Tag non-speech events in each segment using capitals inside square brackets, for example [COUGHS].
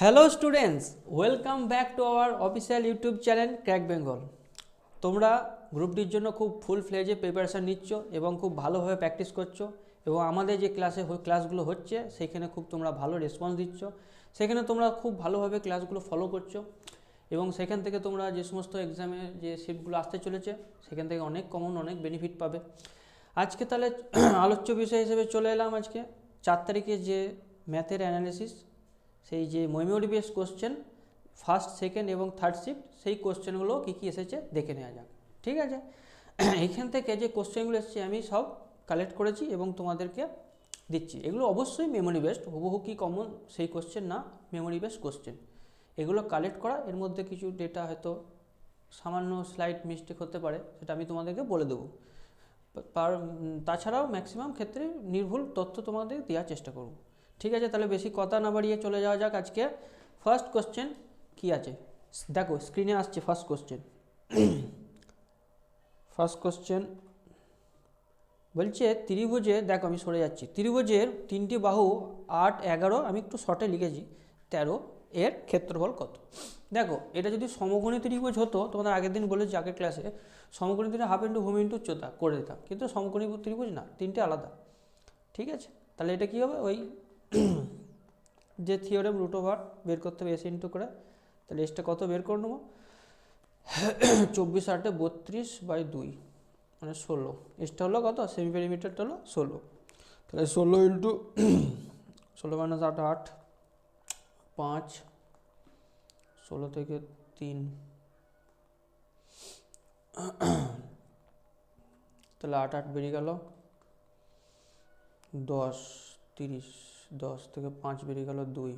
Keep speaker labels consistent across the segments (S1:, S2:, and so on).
S1: Hello students welcome back to our official YouTube channel crack Bengal তোমরা গ্রুপটির জন্য খুব ফুল ফ্লেজে প্রিপারেশান নিচ্ছ এবং খুব ভালোভাবে প্র্যাকটিস করছ এবং আমাদের যে ক্লাসে ক্লাসগুলো হচ্ছে সেখানে খুব তোমরা ভালো রেসপন্স দিচ্ছ। সেখানে তোমরা খুব ভালোভাবে ক্লাসগুলো ফলো করছ এবং সেখান থেকে তোমরা যে সমস্ত এক্সামে যে সিটগুলো আসতে চলেছে, সেখান থেকে অনেক কমন অনেক বেনিফিট পাবে। আজকে তাহলে [CLEARS THROAT] আলোচ্য বিষয় হিসেবে চলে এলাম আজকে। চার তারিখে যে ম্যাথের অ্যানালিসিস সেই যে memory base question first second এবং থার্ড শিফট সেই কোশ্চেনগুলো কী কী এসেছে দেখে নেওয়া যাক। ঠিক আছে? এখান থেকে যে কোশ্চেনগুলো এসেছে, আমি সব কালেক্ট করেছি এবং তোমাদেরকে দিচ্ছি। এগুলো অবশ্যই মেমোরি বেসড হুবহু কি কমন সেই কোশ্চেন না মেমোরি বেসড কোশ্চেন এগুলো কালেক্ট করা, এর মধ্যে কিছু ডেটা হয়তো সামান্য স্লাইড মিস্টেক হতে পারে, সেটা আমি তোমাদেরকে বলে দেবো। তাছাড়াও ম্যাক্সিমাম ক্ষেত্রে নির্ভুল তথ্য তোমাদের দেওয়ার চেষ্টা করব। ঠিক আছে, তাহলে বেশি কথা না বাড়িয়ে চলে যাওয়া যাক আজকে। ফার্স্ট কোশ্চেন কি আছে? দেখো স্ক্রিনে আসছে ফার্স্ট কোশ্চেন ফার্স্ট কোশ্চেন বলছে, ত্রিভুজে, দেখো, আমি সরে যাচ্ছি। ত্রিভুজের তিনটি বাহু আট, এগারো, আমি একটু শর্টে লিখেছি, তেরো, এর ক্ষেত্রফল কত? দেখো, এটা যদি সমকোণী ত্রিভুজ হতো, তোমাদের আগের দিন বলেছি আগের ক্লাসে সমকোণী ত্রিভুজ হাফ ইন্টু ভূমি ইন্টু উচ্চতা করে দিতাম। কিন্তু সমকোণী ত্রিভুজ না, তিনটে আলাদা। ঠিক আছে? তাহলে এটা কী হবে? ওই যে থিওরেম রুট ওভার বের করতে হবে এস ইন্টু করে, তাহলে এসটা কত বের করে নেব? চব্বিশ আটে বত্রিশ বাই দুই মানে ষোলো। এসটা হলো কত? সেমি পেরিমিটারটা হলো ষোলো। তাহলে ষোলো ইন্টু ষোলো মাইনাস আট আট, পাঁচ, ষোলো থেকে তিন। তাহলে আট আট বেরিয়ে গেল। দশ, তিরিশ। দশ থেকে পাঁচ বেরিয়ে গেল দুই।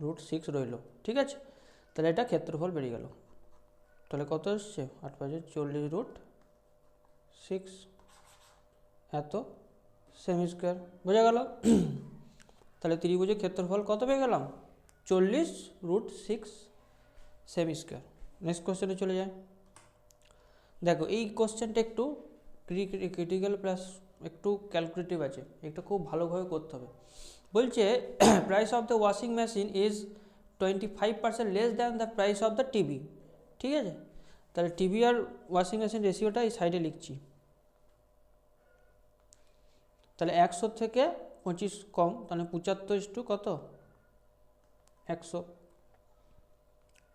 S1: রুট সিক্স রইল, ঠিক আছে? তাহলে এটা ক্ষেত্রফল বেরিয়ে গেল। তাহলে কত এসছে? আট পাঁচে চল্লিশ রুট সিক্স এত সেমি স্কোয়ার বোঝা গেল? [CLEARS THROAT] তাহলে ত্রিভুজের ক্ষেত্রফল কত পেয়ে গেলাম? চল্লিশ রুট সিক্স সেমি স্কোয়ার নেক্সট কোশ্চেনে চলে যায় দেখো, এই কোশ্চেনটা একটু ক্রিটিক্যাল প্লাস একটু ক্যালকুলেটিভ আছে, এটা খুব ভালোভাবে করতে হবে। বলছে price of the washing machine is twenty five percent less than the price of the TV ঠিক আছে? তাহলে টিভি আর ওয়াশিং মেশিন রেশিওটা এই সাইডে লিখছি। তাহলে একশো থেকে পঁচিশ কম, তাহলে পঁচাত্তর ইস্টু কত? একশো।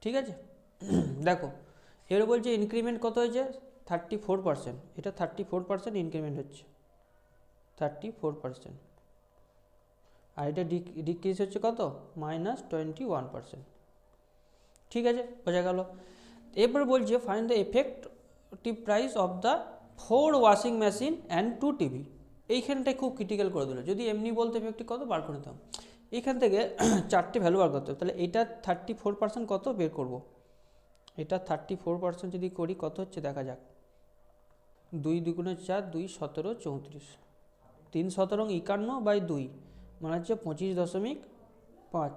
S1: ঠিক আছে? [CLEARS THROAT] দেখো এর বলছে ইনক্রিমেন্ট কত হয়েছে? থার্টি ফোর পার্সেন্ট এটা থার্টি ফোর পার্সেন্ট ইনক্রিমেন্ট হচ্ছে। থার্টি ফোর পার্সেন্ট আর এটা ডিক্রিজ হচ্ছে কত? মাইনাস টোয়েন্টি ওয়ান পার্সেন্ট ঠিক আছে, বোঝা গেল। এরপর বলছে find the effective price of the four washing machine and two TV এইখানটায় খুব ক্রিটিক্যাল করে দিল। যদি এমনি বলতে এফেক্টিভ কত? বার করে নিতাম। এইখান থেকে [CLEARS THROAT] চারটে ভ্যালু বার করতে হবে। তাহলে এটা থার্টি ফোর পার্সেন্ট কত বের করব? এটা থার্টি ফোর পার্সেন্ট যদি করি, কত হচ্ছে? দেখা যাক। দুই দুগুণে চার, দুই সতেরো, চৌত্রিশ। তিন সতেরো একান্ন বাই দুই মানে হচ্ছে পঁচিশ দশমিক পাঁচ।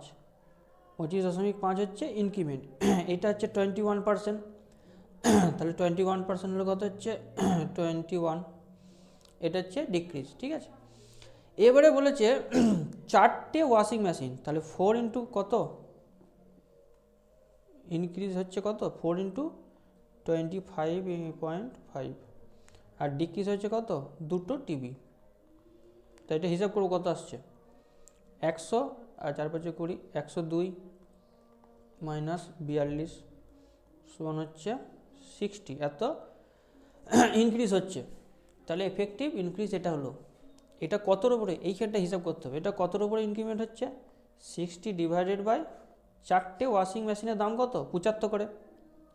S1: পঁচিশ দশমিক পাঁচ হচ্ছে ইনক্রিমেন্ট [CLEARS THROAT] এটা হচ্ছে টোয়েন্টি ওয়ান পার্সেন্ট তাহলে টোয়েন্টি ওয়ান পার্সেন্ট হলে কত হচ্ছে? [CLEARS THROAT] টোয়েন্টি ওয়ান এটা হচ্ছে ডিক্রিজ ঠিক আছে? এবারে বলেছে, [CLEARS THROAT] চারটে ওয়াশিং মেশিন তাহলে ফোর ইন্টু কত? ইনক্রিজ হচ্ছে কত? Four into twenty five point five আর ডিক্রিজ হচ্ছে কত? দুটো টিভি তো এটা হিসাব করব কত আসছে? একশো আর চার পাঁচে কুড়ি, একশো দুই মাইনাস বিয়াল্লিশ সমান হচ্ছে সিক্সটি এত ইনক্রিজ হচ্ছে। তাহলে এফেক্টিভ ইনক্রিজ এটা হলো। এটা কতর উপরে? এইখানটা হিসাব করতে হবে। এটা কতর উপরে ইনক্রিমেন্ট হচ্ছে? সিক্সটি ডিভাইডেড বাই চারটে ওয়াশিং মেশিনের দাম কত? পঁচাত্তর করে।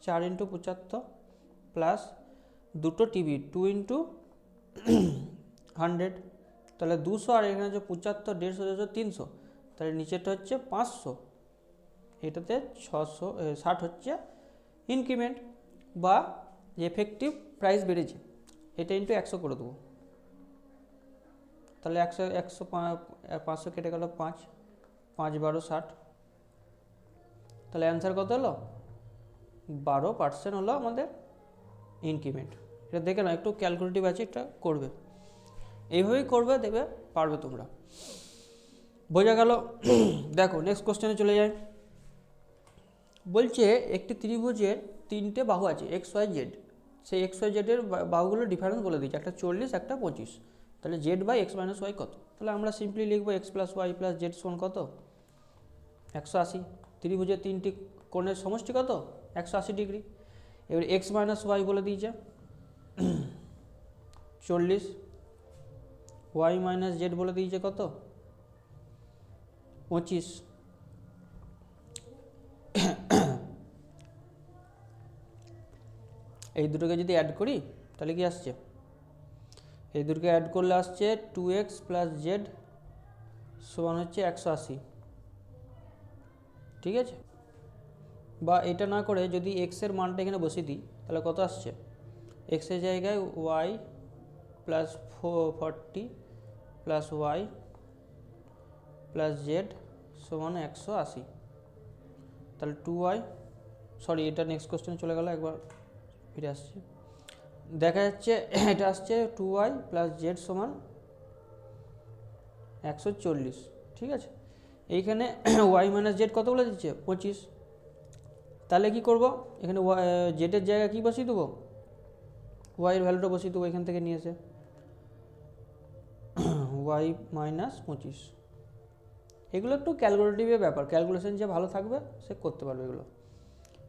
S1: চার ইন্টু পঁচাত্তর প্লাস দুটো টিভি টু ইন্টু হান্ড্রেড তাহলে দুশো আর এখানে হচ্ছে পঁচাত্তর, দেড়শো দেড়শো, তিনশো। তাহলে নিচেরটা হচ্ছে পাঁচশো। এটাতে ছশো ষাট হচ্ছে ইনক্রিমেন্ট বা এফেক্টিভ প্রাইস বেড়েছে। এটা ইন্টু একশো করে দেবো। তাহলে একশো একশো পাঁচশো কেটে গেল পাঁচ পাঁচ বারো, ষাট। তাহলে অ্যান্সার কত হলো? বারো পার্সেন্ট হলো আমাদের ইনক্রিমেন্ট এটা দেখে না একটু ক্যালকুলেটিভ আছে এটা করবে। এইভাবেই করবে দেখবে পারবে তোমরা। বোঝা গেল। দেখো নেক্সট কোশ্চেনে চলে যায় বলছে, একটি ত্রিভুজের তিনটে বাহু আছে এক্স ওয়াই জেড সেই এক্স ওয়াই জেডের বাহুগুলোর ডিফারেন্স বলে দিচ্ছে একটা চল্লিশ, একটা পঁচিশ। তাহলে Z by X minus Y কত? তাহলে আমরা সিম্পলি লিখব X plus Y plus Z সমান কত? একশো আশি। ত্রিভুজের তিনটি কোণের সমষ্টি কত? একশো আশি ডিগ্রি। এবার এক্স মাইনাস ওয়াই বলে দিয়েছে। চল্লিশ। ওয়াই মাইনাস জেড বলে দিয়েছে কত? পঁচিশ। এই দুটোকে যদি অ্যাড করি, তাহলে কি আসছে? এই দুটোকে অ্যাড করলে আসছে টু এক্স প্লাস জেড সমান হচ্ছে একশো আশি। ঠিক আছে? বা এটা না করে যদি এক্সের মানটা এখানে বসিয়ে দিই, তাহলে কত আসছে? এক্সের জায়গায় Y plus forty plus Y plus Z সমান একশো আশি। তাহলে টু ওয়াই, সরি, এটা নেক্সট কোশ্চেনে চলে গেল, একবার ফিরে আসছে। দেখা যাচ্ছে, [COUGHS] এটা আসছে টু ওয়াই প্লাস জেড সমান একশো চল্লিশ, ঠিক আছে? এইখানে [COUGHS] ওয়াই মাইনাস জেড কত বলে দিচ্ছে? পঁচিশ। তাহলে কি করব? এখানে জেডের জায়গায় কি বসিয়ে দেবো? ওয়াইয়ের ভ্যালুটা বসিয়ে দেবো এখান থেকে নিয়ে এসে। ওয়াই মাইনাস পঁচিশ। এগুলো একটু ক্যালকুলেটিভের ব্যাপার। ক্যালকুলেশন যে ভালো থাকবে, সে করতে পারবে এগুলো।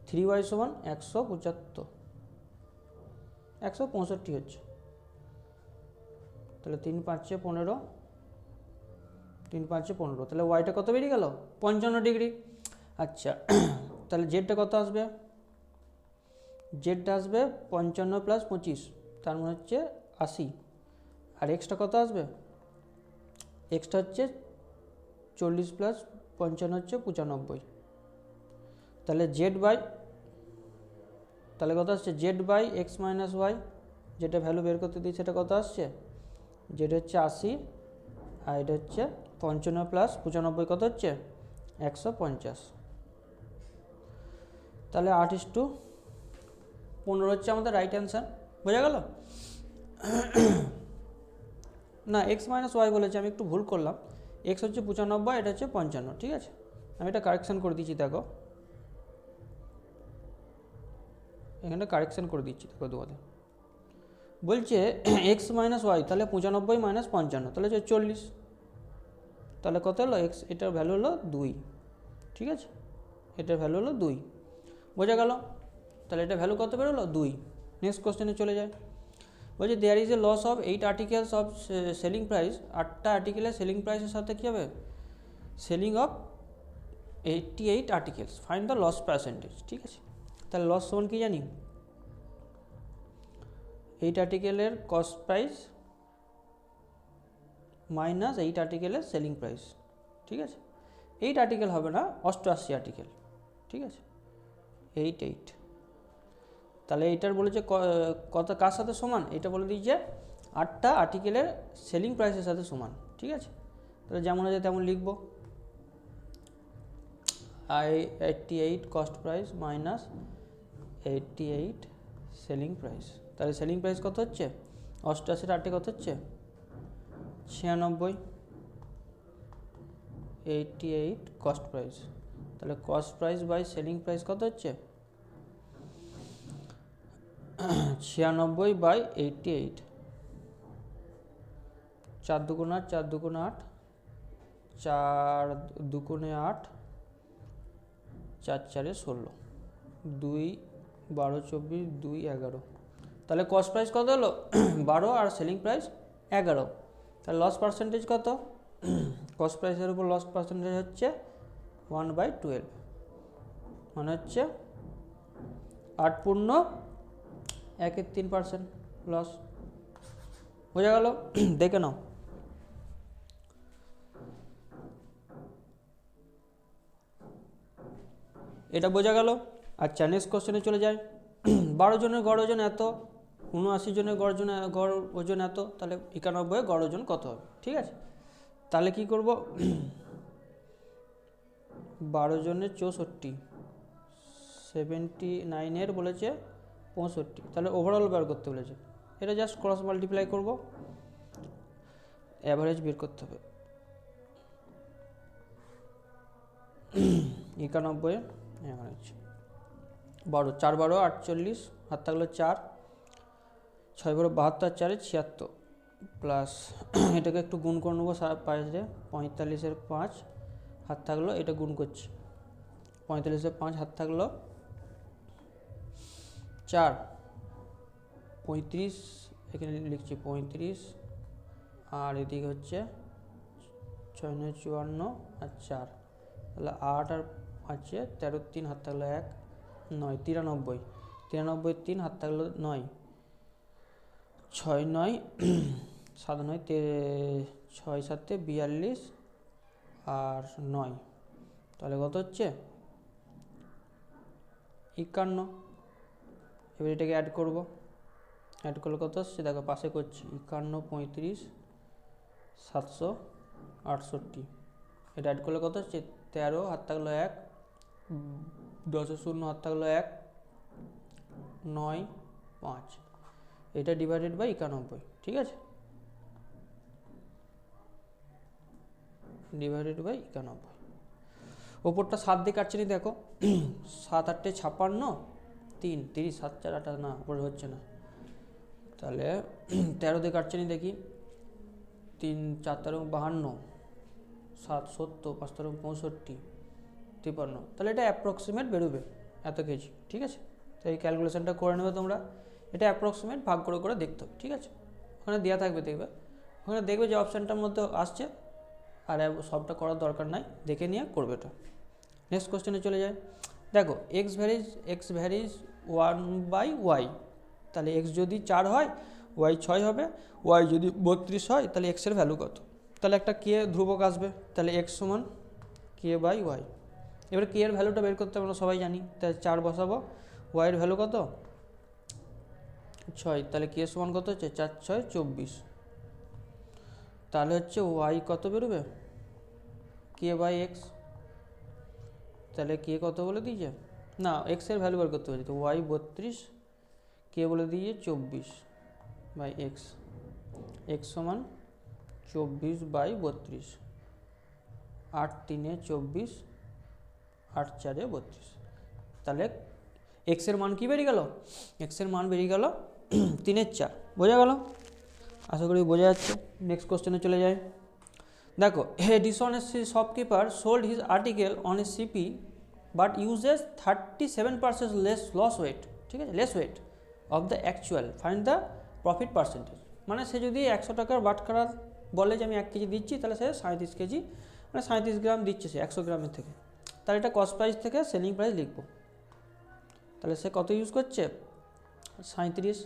S1: থ্রি ওয়াই সমান একশো পঁচাত্তর। একশো পঁয়ষট্টি হচ্ছে। তাহলে তিন পাঁচে পনেরো, তিন পাঁচে পনেরো। তাহলে ওয়াইটা কত বেরিয়ে গেল? পঞ্চান্ন ডিগ্রি আচ্ছা [CLEARS THROAT] তাহলে জেডটা কত আসবে? জেডটা আসবে পঞ্চান্ন প্লাস পঁচিশ, তার মানে হচ্ছে আশি। আর এক্সটা কত আসবে? এক্সটা হচ্ছে চল্লিশ প্লাস পঞ্চান্ন হচ্ছে পঁচানব্বই। তাহলে জেড বাই তাহলে কত আসছে? Z by X minus Y যেটা ভ্যালু বের করতে দিই সেটা কত আসছে? যেটা হচ্ছে আশি, আর এটা হচ্ছে পঞ্চান্ন প্লাস পঁচানব্বই কত হচ্ছে? একশো পঞ্চাশ। তাহলে আট টু পনেরো হচ্ছে আমাদের রাইট অ্যান্সার বোঝা গেল? না এক্স মাইনাস ওয়াই বলেছে, আমি একটু ভুল করলাম। এক্স হচ্ছে পঁচানব্বই, এটা হচ্ছে পঞ্চান্ন, ঠিক আছে? আমি এটা কারেকশান করে দিচ্ছি, দেখো। এখানে কারেকশান করে দিচ্ছি, দেখো তোমাদের বলছে এক্স মাইনাস ওয়াই তাহলে পঁচানব্বই মাইনাস পঞ্চান্ন, তাহলে হচ্ছে চল্লিশ। তাহলে কত হলো? এক্স এটার ভ্যালু হলো দুই, ঠিক আছে? এটার ভ্যালু হলো দুই। বোঝা গেল? তাহলে এটা ভ্যালু কত বেরোলো? দুই। নেক্সট কোশ্চেনে চলে যায়। বলছে there is a loss of eight articles of selling price আটটা আর্টিকেলের সেলিং প্রাইসের সাথে কী হবে? Selling of eighty eight articles find the loss percentage ঠিক আছে? তাহলে লস সমান কি জানি? এইট আর্টিকেলের কস্ট প্রাইস মাইনাস এইট আর্টিকেলের সেলিং প্রাইস ঠিক আছে? এইট আর্টিকেল হবে না, অষ্টআশি আর্টিকেল ঠিক আছে? এইট এইট তাহলে এইটার বলেছে কত, কার সাথে সমান? এটা বলে দিয়েছে আটটা আর্টিকেলের সেলিং প্রাইসের সাথে সমান, ঠিক আছে? তাহলে যেমন আছে তেমন লিখব। I eighty eight cost price minus eighty eight selling price তাহলে সেলিং প্রাইস কত হচ্ছে? অষ্টআশির আটটি কত হচ্ছে? ছিয়ানব্বই। এইটটি এইট কস্ট প্রাইস তাহলে cost price by selling price কত হচ্ছে? ছিয়ানব্বই বাই এইটটি এইট চার দুগুণ আট, চার দুগুণ আট, চার দুগুণে আট, চার চারে ষোলো। দুই বারো চব্বিশ, দুই এগারো। তাহলে কস্ট প্রাইস কত হলো? [CLEARS THROAT] বারো আর সেলিং প্রাইস এগারো। তাহলে লস পার্সেন্টেজ কত? [CLEARS THROAT] কস্ট প্রাইসের উপর লস পার্সেন্টেজ হচ্ছে ওয়ান বাই টুয়েলভ মানে হচ্ছে আট পূর্ণ একের তিন পার্সেন্ট লস বোঝা গেল? [CLEARS THROAT] দেখে নাও। এটা বোঝা গেল? আচ্ছা নেক্সট কোশ্চেনে চলে যায় [CLEARS THROAT] বারো জনের গড় ওজন এত, উনআশি জনের গড় ওজন গড় ওজন এত, তাহলে একানব্বই গড় ওজন কত হবে? ঠিক আছে? তাহলে কি করব? [CLEARS THROAT] বারো জনের চৌষট্টি সেভেন্টি নাইনের বলেছে পঁয়ষট্টি। তাহলে ওভারঅল বের করতে বলেছে। এটা জাস্ট ক্রস মাল্টিপ্লাই করব। অ্যাভারেজ বের করতে হবে। [CLEARS THROAT] একানব্বই হচ্ছে বারো, চার বারো, আটচল্লিশ, হাত থাকল চার। ছয় বারো, বাহাত্তর, চারে ছিয়াত্তর। প্লাস [CLEARS THROAT] এটাকে একটু গুণ করে নেব পাঁচে পঁয়তাল্লিশের পাঁচ, হাত থাকল, এটা গুণ করছি। পঁয়তাল্লিশের পাঁচ, হাত থাকল চার। পঁয়ত্রিশ, এখানে লিখছি পঁয়ত্রিশ। আর এদিকে হচ্ছে ছয় নয় চুয়ান্ন আর চার। তাহলে আট আর আছে তেরো তিন হাত থাকল এক, নয়, তিরানব্বই। তিরানব্বই তিন হাত থাকল নয়, ছয় নয়, [CLEARS THROAT] সাত নয়, তে, ছয় সাতে বিয়াল্লিশ আর নয়। তাহলে কত হচ্ছে? একান্ন। এবার এটাকে অ্যাড করব। অ্যাড করলে কত আসছে? দেখো, পাশে করছি একান্ন, পঁয়ত্রিশ, সাতশো, আটষট্টি। এটা অ্যাড করলে কত হচ্ছে তেরো, হাত থাকল এক। দশে শূন্য, হাত থাকল এক। নয়, পাঁচ। এটা ডিভাইডেড বাই একানব্বই, ঠিক আছে? ডিভাইডেড বাই একানব্বই। ওপরটা সাত দিয়ে কাটছে নি, দেখো। সাত আটটে ছাপ্পান্ন তিন, তিরিশ, সাত, চার আঠাশ না ওপরে হচ্ছে না। তাহলে [CLEARS THROAT] তেরো দিয়ে কাটছে নি দেখি। তিন, চার, তেরো বাহান্ন, সাত, সত্তর, পাঁচ, তেরো পঁয়ষট্টি, তিপ্পান্ন। তাহলে এটা অ্যাপ্রক্সিমেট বেরোবে এত কেজি, ঠিক আছে? তো এই ক্যালকুলেশনটা করে নেবে তোমরা। এটা অ্যাপ্রক্সিমেট ভাগ করে করে দেখতে হবে, ঠিক আছে? ওখানে দেওয়া থাকবে, দেখবে। ওখানে দেখবে যে অপশানটার মধ্যে আসছে, আর সবটা করার দরকার নাই। দেখে নিয়ে করবে এটা। নেক্সট কোশ্চেনে চলে যায় দেখো X varies X varies one by Y তাহলে এক্স যদি চার হয় ওয়াই ছয় হবে ওয়াই যদি বত্রিশ হয়, তাহলে এক্সের ভ্যালু কত? তাহলে একটা কে ধ্রুবক আসবে, তাহলে এক্স সমান কে বাই ওয়াই এবার কে এর ভ্যালুটা বের করতে আমরা সবাই জানি, তাহলে চার বসাবো ওয়াইয়ের ভ্যালু কত? ছয়, তাহলে কে সমান কত হচ্ছে? চার, ছয়, চব্বিশ। তাহলে হচ্ছে ওয়াই কত বেরোবে? কে বাই এক্স তাহলে কে কত বলে দিয়েছে? না এক্সের ভ্যালু বের করতে পারছি তো ওয়াই বত্রিশ কে বলে দিয়েছে চব্বিশ বাই এক্স এক্স সমান চব্বিশ বাই বত্রিশ। আট তিনে চব্বিশ, আট চারে বত্রিশ। তাহলে এক্সের মান কি বেরিয়ে গেল? এক্সের মান বেরিয়ে গেল [CLEARS THROAT] তিনের চার। বোঝা গেল? আশা করি বোঝা যাচ্ছে। নেক্সট কোশ্চেনে চলে যায় দেখো a dishonest shopkeeper sold his article on a CP but uses thirty seven percent less loss weight ঠিক আছে? Less weight of the actual find the profit percentage মানে সে যদি একশো টাকার বাটখারা বলে যে আমি এক কেজি দিচ্ছি, তাহলে সে সাঁত্রিশ কেজি মানে সাঁত্রিশ গ্রাম দিচ্ছে সে একশো গ্রামের থেকে। তাহলে এটা কস্ট প্রাইস থেকে সেলিং প্রাইস লিখব। তাহলে সে কত ইউজ করছে? সাঁত্রিশ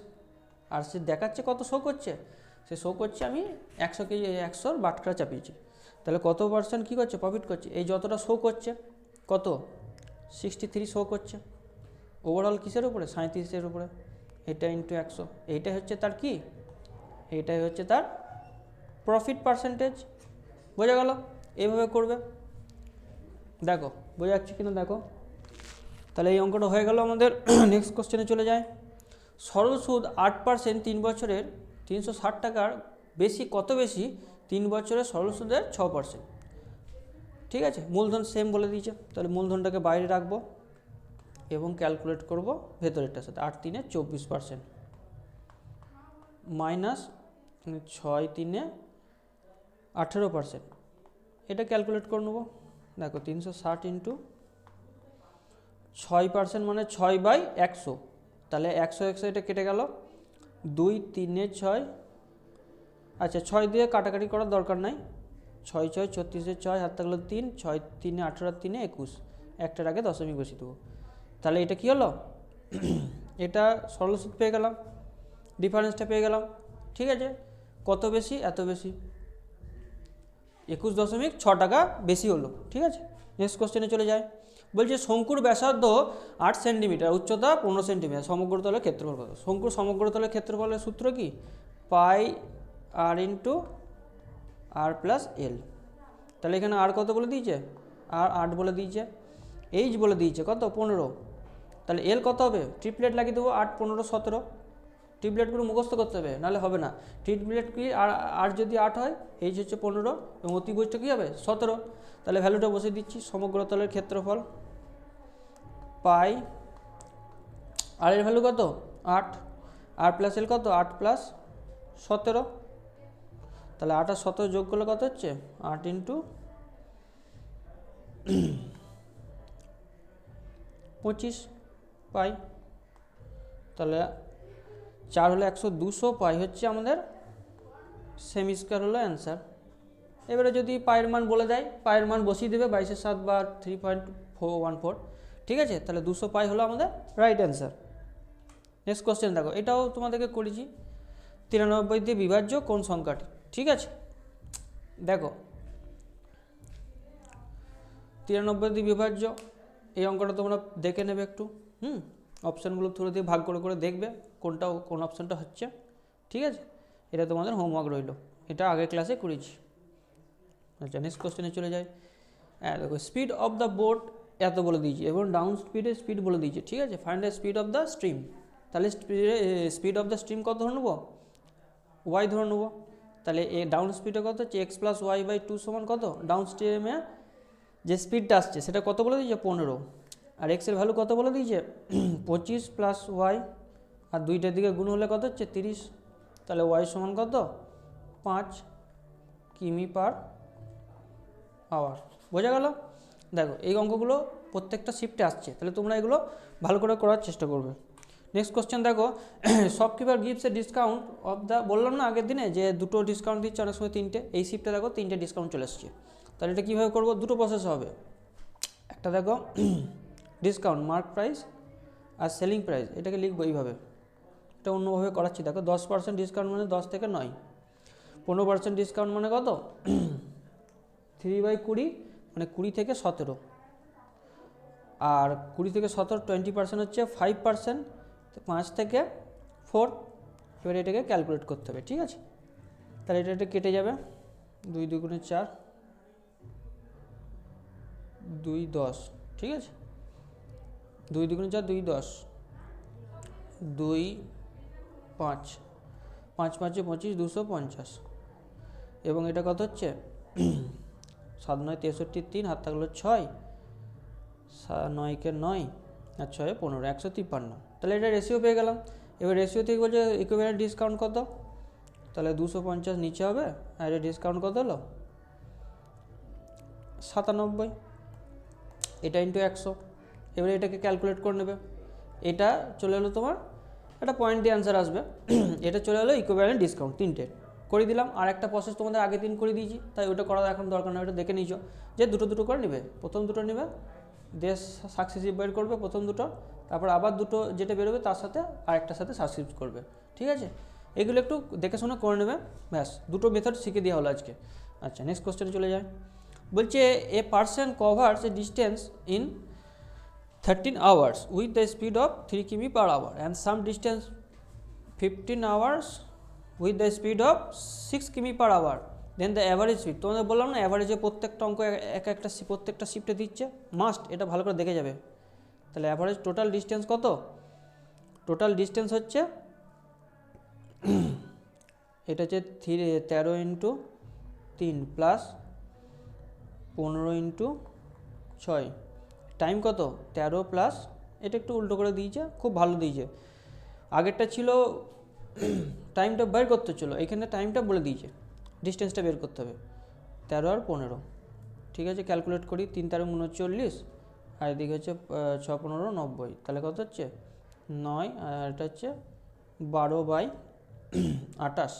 S1: আর সে দেখাচ্ছে কত শো করছে? সে শো করছে আমি একশো কেজি, একশোর বাটখারা চাপিয়েছি। তাহলে কত পার্সেন্ট কী করছে? প্রফিট করছে। এই যতটা শো করছে, কত? সিক্সটি থ্রি শো করছে। ওভারঅল কিসের উপরে? সাঁত্রিশের উপরে। এটা ইন্টু একশো। এইটাই হচ্ছে তার কি? এইটাই হচ্ছে তার প্রফিট পার্সেন্টেজ বোঝা গেল? এইভাবে করবে। দেখো বোঝা যাচ্ছে কিনা? দেখো। তাহলে এই অঙ্কটা হয়ে গেল আমাদের। [CLEARS THROAT] নেক্সট কোশ্চেনে চলে যায় সরল সুদ আট পার্সেন্ট তিন বছরের তিনশো ষাট টাকার বেশি, কত বেশি? তিন বছরের সরল সুদের ছ পার্সেন্ট ঠিক আছে? মূলধন সেম বলে দিয়েছে। তাহলে মূলধনটাকে বাইরে রাখব এবং ক্যালকুলেট করব ভেতরেরটার সাথে। আট তিনে চব্বিশ পার্সেন্ট মাইনাস ছয় তিনে আঠেরো পার্সেন্ট এটা ক্যালকুলেট করে নেব। দেখো, তিনশো ষাট ইন্টু ছয় পার্সেন্ট মানে ছয় বাই একশো। তাহলে একশো একশো এটা কেটে গেল। দুই তিনে ছয়। আচ্ছা ছয় দিয়ে কাটাকাটি করার দরকার নাই। ছয় ছয় ছত্রিশে ছয় হাত থাকল তিন, ছয় তিনে আঠেরো তিনে একুশ। একটার আগে দশমিক বসিয়ে দেবো। তাহলে এটা কী হলো? [CLEARS THROAT] এটা সরল সুদ পেয়ে গেলাম, ডিফারেন্সটা পেয়ে গেলাম, ঠিক আছে? কত বেশি? এত বেশি। একুশ দশমিক ছ টাকা বেশি হলো, ঠিক আছে? নেক্সট কোশ্চেনে চলে যায়। বলছে, শঙ্কুর ব্যাসার্ধ আট সেন্টিমিটার, উচ্চতা পনেরো সেন্টিমিটার সমগ্র তলের ক্ষেত্রফল কত? শঙ্কুর সমগ্র তলের ক্ষেত্রফলের সূত্র কি? পাই আর ইন্টু আর প্লাস এল তাহলে এখানে আর কত বলে দিয়েছে? আর আট বলে দিয়েছে। এইচ বলে দিয়েছে কত? পনেরো। তাহলে এল কত হবে? ট্রিপলেট লাগিয়ে দেবো আট, পনেরো, সতেরো। ট্রিপলেটগুলো মুখস্থ করতে হবে, নাহলে হবে না। ট্রিপলেট কি আর আর যদি আট হয় এইচ হচ্ছে পনেরো এবং অতিভুজটা কী হবে? সতেরো। তাহলে ভ্যালুটা বসে দিচ্ছি সমগ্র তলের ক্ষেত্রফল। পাই। আর এর ভ্যালু কত? আট। আর প্লাস এল কত? আট প্লাস সতেরো। তাহলে আট আর সতেরো যোগ করলে কত হচ্ছে? আট ইন্টু পঁচিশ পাই। তাহলে চার হলে একশো দুশো পাই হচ্ছে আমাদের সেমি স্কোয়ার হলো অ্যান্সার এবারে যদি পায়ের মান বলে দেয়, পায়ের মান বসিয়ে দেবে বাইশের সাত বা three point four one four ঠিক আছে? তাহলে দুশো পাই হলো আমাদের রাইট অ্যান্সার নেক্সট কোশ্চেন দেখো, এটাও তোমাদেরকে করেছি। তিরানব্বই দিয়ে বিভাজ্য কোন সংখ্যাটি? ঠিক আছে? দেখো। তিরানব্বই দিয়ে বিভাজ্য, এই অঙ্কটা তোমরা দেখে নেবে একটু, হুম? অপশানগুলো থ্রু দিয়ে ভাগ করে করে দেখবে কোনটা কোন অপশানটা হচ্ছে, ঠিক আছে? এটা তোমাদের হোমওয়ার্ক রইল। এটা আগের ক্লাসে করেছি। আচ্ছা নেক্সট কোশ্চেনে চলে যাই। হ্যাঁ দেখো স্পিড অফ দ্য বোট এত বলে দিয়েছি, এবং ডাউন স্পিডে স্পিড বলে দিয়েছে, ঠিক আছে? Find the speed of the stream তাহলে স্পিড অফ দ্য স্ট্রিম কত ধরে নেব? ওয়াই ধরে নেব। তাহলে এ ডাউন স্পিডে কত হচ্ছে? X plus y by two সমান কত? ডাউন স্ট্রিমে যে স্পিডটা আসছে, সেটা কত বলে দিয়েছে? পনেরো। আর এক্সের ভ্যালু কত বলে দিয়েছে? [CLEARS THROAT] পঁচিশ প্লাস ওয়াই আর দুইটার দিকে গুণ হলে কত হচ্ছে? তিরিশ। তাহলে ওয়াই সমান কত? পাঁচ কিমি পার আওয়ার বোঝা গেল? দেখো, এই অঙ্কগুলো প্রত্যেকটা শিফটে আসছে। তাহলে তোমরা এগুলো ভালো করে করার চেষ্টা করবে। নেক্সট কোশ্চেন দেখো shopkeeper a discount of the বললাম না আগের দিনে যে দুটো ডিসকাউন্ট দিচ্ছে অনেক সময় তিনটে, এই শিফটে দেখো তিনটে ডিসকাউন্ট চলে এসছে। তাহলে এটা কীভাবে করব? দুটো প্রসেস হবে। একটা দেখো ডিসকাউন্ট মার্ক প্রাইস আর সেলিং প্রাইস এটাকে লিখব এইভাবে। এটা অন্যভাবে করাচ্ছি। দেখো, দশ পার্সেন্ট ডিসকাউন্ট মানে দশ থেকে নয়। পনেরো পার্সেন্ট ডিসকাউন্ট মানে কত? [CLEARS THROAT] থ্রি বাই কুড়ি মানে কুড়ি থেকে সতেরো। আর কুড়ি থেকে সতেরো টোয়েন্টি পার্সেন্ট হচ্ছে ফাইভ পার্সেন্ট পাঁচ থেকে ফোর এবার এটাকে ক্যালকুলেট করতে হবে, ঠিক আছে? তাহলে এটা এটা কেটে যাবে। দুই দুগুণে চার, দুই দশ, ঠিক আছে? দুই দুগুণে চার, দুই দশ, দুই পাঁচ পাঁচ পাঁচে পঁচিশ, দুশো পঞ্চাশ। এবং এটা কত হচ্ছে? সাত নয় তেষট্টি তিন, হাত থাকল ছয় নয়কে নয়, আর ছয় পনেরো, একশো তিপ্পান্ন। তাহলে এটা রেশিও পেয়ে গেলাম। এবার রেশিও থেকে বলছে ইকুইভ্যালেন্ট ডিসকাউন্ট কত? তাহলে দুশো পঞ্চাশ নিচে হবে, আর এটা ডিসকাউন্ট কত হলো? সাতানব্বই। এটা ইন্টু একশো। এবারে এটাকে ক্যালকুলেট করে নেবে। এটা চলে এলো তোমার, একটা পয়েন্ট দিয়ে অ্যান্সার আসবে। [CLEARS THROAT] এটা চলে এলো ইকুইভ্যালেন্ট ডিসকাউন্ট তিনটে। করে দিলাম, আর একটা প্রসেস তোমাদের আগে দিন করে দিয়েছি, তাই ওটা করার এখন দরকার না ওটা দেখে নিয়েছো। যে দুটো দুটো করে নেবে, প্রথম দুটো নেবে দেশ সাকসেসিভ বের করবে, প্রথম দুটো। তারপর আবার দুটো যেটা বেরোবে তার সাথে আরেকটার সাথে সাবস্ক্রিপ্ট করবে, ঠিক আছে? এগুলো একটু দেখে শুনে করে নেবে, ব্যাস। দুটো মেথড শিখে দেওয়া হলো আজকে। আচ্ছা নেক্সট কোশ্চেনে চলে যায় বলছে a person covers a distance in thirteen hours with the speed of three km per hour and some distance fifteen hours with the speed of six km per hour then the average speed তোমাদের বললাম না অ্যাভারেজে প্রত্যেকটা অঙ্ক এক- এক একটা প্রত্যেকটা শিফটে দিচ্ছে। মাস্ট এটা ভালো করে দেখে যাবে। তাহলে অ্যাভারেজ টোটাল ডিস্টেন্স কত? টোটাল ডিস্টেন্স হচ্ছে, এটা হচ্ছে থ্রি তেরো ইন্টু তিন প্লাস পনেরো ইন্টু ছয়। টাইম কত? তেরো প্লাস এটা একটু উল্টো করে দিয়েছে, খুব ভালো দিয়েছে। আগেরটা ছিল টাইমটা বের করতে ছিল, এখানে টাইমটা বলে দিয়েছে ডিস্টেন্সটা বের করতে হবে। তেরো আর পনেরো, ঠিক আছে ক্যালকুলেট করি, তিন তেরো উনচল্লিশ আর এদিকে হচ্ছে ছ পনেরো, নব্বই। তাহলে কত হচ্ছে? নয়, আর এটা হচ্ছে বারো বাই [CLEARS THROAT] আটাশ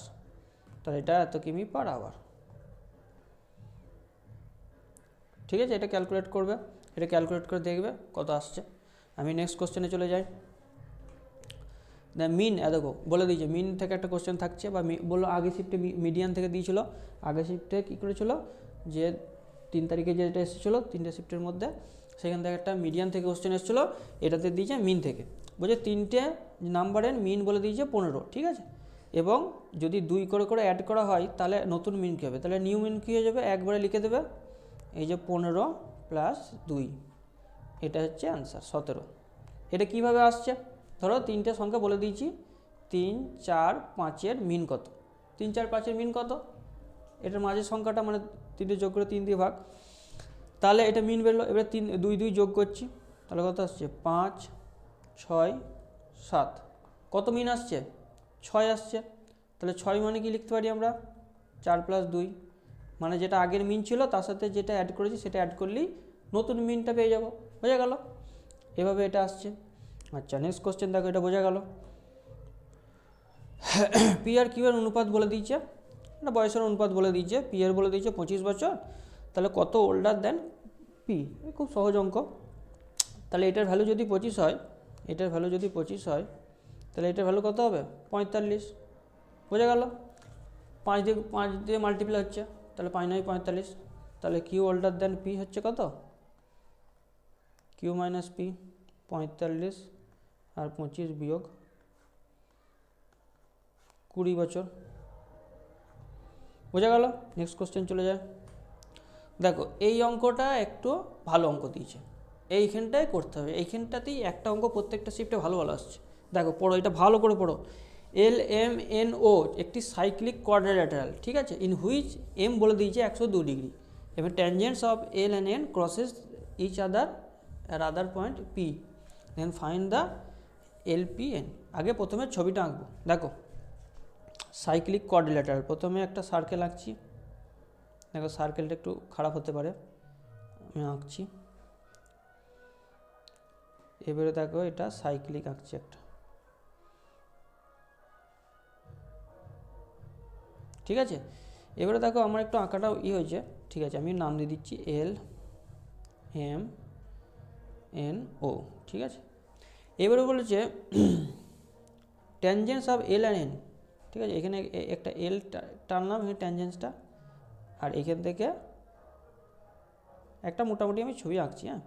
S1: তাহলে এটা এত কিমি পার আওয়ার। ঠিক আছে? এটা ক্যালকুলেট করবে। এটা ক্যালকুলেট করে দেখবে কত আসছে। আমি নেক্সট কোশ্চেনে চলে যাই। মিন দেখো, বলে দিয়েছে মিন থেকে একটা কোশ্চেন থাকছে বা বলল আগে শিফটে মিডিয়ান থেকে দিয়েছিল। আগে শিফটে কী করেছিল? যে তিন তারিখে যেটা এসেছিল, তিনটে শিফটের মধ্যে সেখান থেকে একটা মিডিয়ান থেকে কোশ্চেন এসেছিল, এটাতে দিয়েছে মিন থেকে। বলছে তিনটে নাম্বারের মিন বলে দিয়েছে পনেরো, ঠিক আছে? এবং যদি দুই করে করে অ্যাড করা হয়, তাহলে নতুন মিন কী হবে? তাহলে নিউ মিন কী হয়ে যাবে? একবারে লিখে দেবে। এই যে পনেরো প্লাস দুই, এটা হচ্ছে অ্যান্সার সতেরো। এটা কীভাবে আসছে? ধরো তিনটে সংখ্যা বলে দিয়েছি, তিন, চার, পাঁচের মিন কত? তিন, চার, পাঁচের মিন কত? এটার মাঝের সংখ্যাটা মানে তিনটে যোগ করে তিন দিয়ে ভাগ। তাহলে এটা মিন বেরোলো এবারে তিন, দুই দুই যোগ করছি, তাহলে কত আসছে? পাঁচ, ছয়, সাত। কত মিন আসছে? ছয় আসছে। তাহলে ছয় মানে কি লিখতে পারি আমরা? চার প্লাস দুই। মানে যেটা আগের মিন ছিল, তার সাথে যেটা অ্যাড করেছি, সেটা অ্যাড করলেই নতুন মিনটা পেয়ে যাব। বোঝা গেল? এভাবে এটা আসছে। আচ্ছা নেক্সট কোশ্চেন দেখো, এটা বোঝা গেল। পি আর কিউ অনুপাত বলে দিয়েছে। না বয়সের অনুপাত বলে দিয়েছে। পি এর বলে দিয়েছে পঁচিশ বছর। তাহলে কত ওল্ডার দেন পি খুব সহজ অঙ্ক। তাহলে এটার ভ্যালু যদি পঁচিশ হয়, এটার ভ্যালু যদি পঁচিশ হয়, তাহলে এটার ভ্যালু কত হবে? পঁয়তাল্লিশ। বোঝা গেল? পাঁচ দিয়ে পাঁচ দিয়ে মাল্টিপ্লাই হচ্ছে, তাহলে পাঁচ নয়, পঁয়তাল্লিশ। তাহলে কিউ ওল্ডার দেন পি হচ্ছে কত? কিউ মাইনাস পি পঁয়তাল্লিশ আর পঁচিশ বিয়োগ কুড়ি বছর। বোঝা গেল? নেক্সট কোশ্চেন চলে যায়। দেখো, এই অঙ্কটা একটু ভালো অঙ্ক দিয়েছে। এইখানটায় করতে হবে। এইখানটাতেই একটা অঙ্ক প্রত্যেকটা শিফটে ভালো ভালো আসছে। দেখো, পড়ো, এটা ভালো করে পড়ো। এল এম এন ও একটি সাইক্লিক কোয়াড্রিল্যাটারাল ঠিক আছে? ইন হুইচ এম বলে দিয়েছে একশো দু ডিগ্রি এবার tangents of L and N crosses each other other point P then find the L P N আগে প্রথমে ছবিটা আঁকবো। দেখো সাইক্লিক কোয়াড্রিল্যাটারাল প্রথমে একটা সার্কেল আঁকছি। দেখো সার্কেলটা একটু খারাপ হতে পারে। আমি আঁকছি। এবারে দেখো, এটা সাইক্লিক আঁকছি একটা। ঠিক আছে? এবারে দেখো, আমার একটু আঁকাটাও ই হয়েছে। ঠিক আছে, আমি নাম দিয়ে দিচ্ছি এল এম এন ও ঠিক আছে? এবারে বলেছে tangents of L and N ঠিক আছে? এখানে একটা এল টানলাম, এখানে ট্যানজেন্সটা আর এখান থেকে একটা মোটামুটি আমি ছবি আঁকছি হ্যাঁ?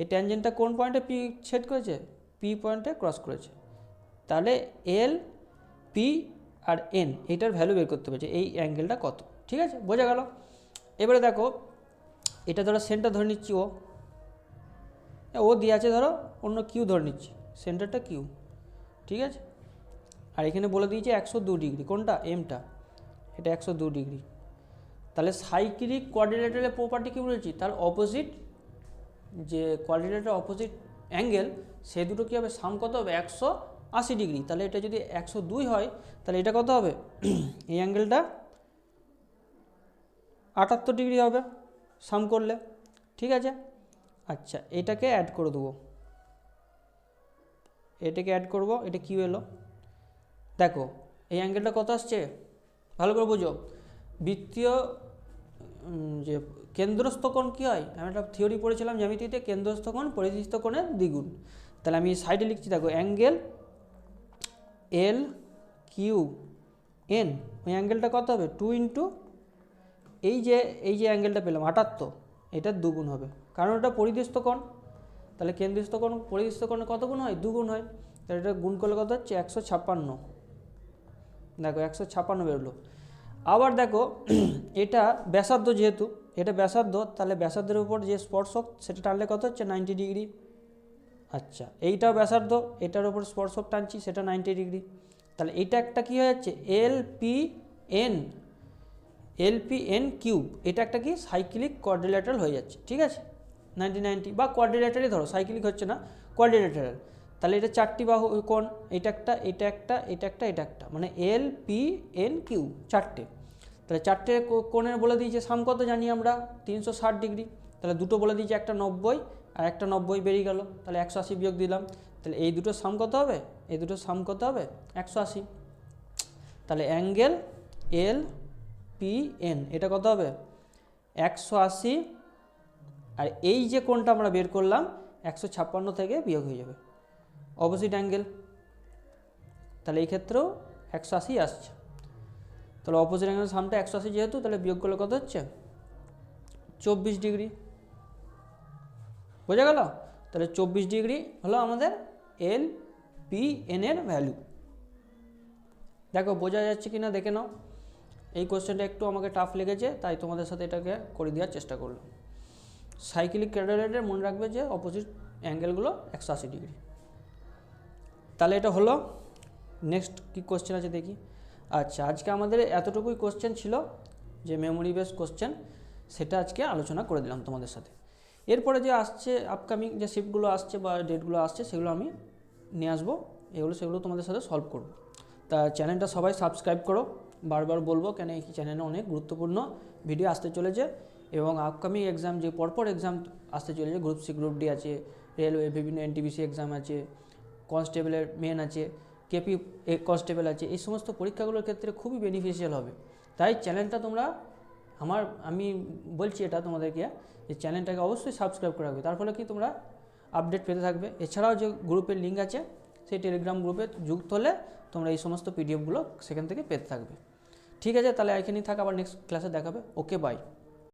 S1: এই ট্যানজেন্টটা কোন পয়েন্টে পি সেট করেছে? পি পয়েন্টে ক্রস করেছে। তাহলে এল পি আর এন এটার ভ্যালু বের করতে পেরেছে এই অ্যাঙ্গেলটা কত, ঠিক আছে? বোঝা গেল? এবারে দেখো, এটা ধরো সেন্টার ধরে নিচ্ছি ও। ও দিয়ে আছে ধরো, অন্য কিউ ধরে নিচ্ছি। সেন্টারটা কিউ ঠিক আছে? আর এখানে বলে দিয়েছে একশো দু ডিগ্রি, কোনটা? এমটা এটা একশো দু ডিগ্রি। তাহলে সাইক্লিক কোয়ার্ডিনেটারের প্রপার্টি কী বলেছি? তার অপোজিট যে কোয়ার্ডিনেটার অপোজিট অ্যাঙ্গেল সে দুটো কী হবে? সাম কত হবে? একশো আশি ডিগ্রি তাহলে এটা যদি একশো দুই হয়, তাহলে এটা কত হবে? [CLEARS THROAT] এই অ্যাঙ্গেলটা আটাত্তর ডিগ্রি হবে সাম করলে। ঠিক আছে? আচ্ছা এটাকে অ্যাড করে দেবো। এটাকে অ্যাড করব, এটা কিউ এলো। দেখো, এই অ্যাঙ্গেলটা কত আসছে? ভালো করে বুঝো। বৃত্তীয় যে কেন্দ্রস্থ কোণ কী হয়? আমি একটা থিওরি পড়েছিলাম জ্যামিতিতে কেন্দ্রস্থ কোণ দ্বিগুণ। তাহলে আমি সাইডে লিখছি, দেখো অ্যাঙ্গেল এল কিউ এন ওই অ্যাঙ্গেলটা কত হবে? টু ইন্টু এই যে এই যে অ্যাঙ্গেলটা পেলাম, আটাত্তর, এটা দুগুণ হবে। কারণ এটা পরিধিস্থ কোণ তাহলে কেন্দ্রস্থ কোণ পরিধিস্থ কোণে কত গুণ হয়? দুগুণ হয়। তাহলে এটা গুণ করলে কত হচ্ছে? একশো ছাপ্পান্ন। দেখো, একশো ছাপ্পান্ন বেরোলো। আবার দেখো, [CLEARS THROAT] এটা ব্যাসার্ধ যেহেতু, এটা ব্যাসার্ধ, তাহলে ব্যাসার্ধের উপর যে স্পর্শক, সেটা টানলে কত হচ্ছে? নাইনটি ডিগ্রি আচ্ছা এইটাও ব্যাসার্ধ, এটার উপর স্পর্শক টানছি, সেটা নাইনটি ডিগ্রি তাহলে এইটা একটা কী হয়ে যাচ্ছে? L P N L P N cube এটা একটা কি? সাইক্লিক কোয়াড্রিল্যাটারাল হয়ে যাচ্ছে, ঠিক আছে? নাইনটি নাইনটি বা কোয়াড্রিল্যাটারই ধরো সাইক্লিক হচ্ছে না কোয়াড্রিল্যাটারাল তাহলে এটা চারটি বাহু, কোণ, এটা একটা এটা একটা এটা একটা এটা একটা মানে এল পি এন কিউ চারটে। তাহলে চারটে কোণের বলে দিয়েছে সাম কত জানি আমরা? তিনশো ষাট ডিগ্রি। তাহলে দুটো বলে দিয়েছে একটা নব্বই আর একটা নব্বই বেরিয়ে গেল। তাহলে একশো আশি বিয়োগ দিলাম। তাহলে এই দুটো সাম কত হবে? এই দুটো সাম কত হবে? একশো আশি। তাহলে অ্যাঙ্গেল এল পি এন, এটা কত হবে? একশো আশি। আর এই যে কোণটা আমরা বের করলাম, একশো ছাপ্পান্ন থেকে বিয়োগ হয়ে যাবে। Opposite angle. তাহলে এই ক্ষেত্রেও একশো আশি আসছে। তাহলে অপোজিট অ্যাঙ্গেল সামটা একশো আশি যেহেতু, তাহলে বিয়োগ করলে কত হচ্ছে? চব্বিশ ডিগ্রি। বোঝা গেল? তাহলে চব্বিশ ডিগ্রি হলো আমাদের এল পি এন এর ভ্যালু দেখো, বোঝা যাচ্ছে কি না দেখে নাও। এই কোশ্চেনটা একটু আমাকে টাফ লেগেছে, তাই তোমাদের সাথে এটাকে করে দেওয়ার চেষ্টা করলাম। সাইক্লিক ক্যাডারেটের মনে রাখবে যে অপোজিট অ্যাঙ্গেলগুলো একশো আশি ডিগ্রি। তাহলে এটা হলো নেক্সট কী কোশ্চেন আছে দেখি। আচ্ছা আজকে আমাদের এতটুকুই কোশ্চেন ছিল, যে মেমোরি বেস কোশ্চেন সেটা আজকে আলোচনা করে দিলাম তোমাদের সাথে। এরপরে যে আসছে আপকামিং যে শিফটগুলো আসছে বা ডেটগুলো আসছে, সেগুলো আমি নিয়ে আসব। এগুলো, সেগুলো তোমাদের সাথে সলভ করব। তা চ্যানেলটা সবাই সাবস্ক্রাইব করো। বারবার বলব, কেন এই চ্যানেলে অনেক গুরুত্বপূর্ণ ভিডিও আসতে চলেছে এবং আপকামিং এক্সাম যে, পরপর এক্সাম আসতে চলেছে গ্রুপ সি গ্রুপ ডি আছে রেলওয়ে বিভিন্ন এনটিপিসি এক্সাম আছে কনস্টেবলের মেন আছে কেপি কনস্টেবল আছে, এই সমস্ত পরীক্ষাগুলোর ক্ষেত্রে খুবই বেনিফিশিয়াল হবে। তাই চ্যানেলটা তোমরা আমার, আমি বলছি এটা তোমাদেরকে যে চ্যানেলটাকে অবশ্যই সাবস্ক্রাইব করে রাখবে। তার ফলে কি তোমরা আপডেট পেতে থাকবে। এছাড়াও যে গ্রুপের লিঙ্ক আছে, সেই টেলিগ্রাম গ্রুপে যুক্ত হলে তোমরা এই সমস্ত পিডিএফগুলো সেখান থেকে পেতে থাকবে। ঠিক আছে, তাহলে এখানেই থাক, আবার নেক্সট ক্লাসে দেখাবে। Okay bye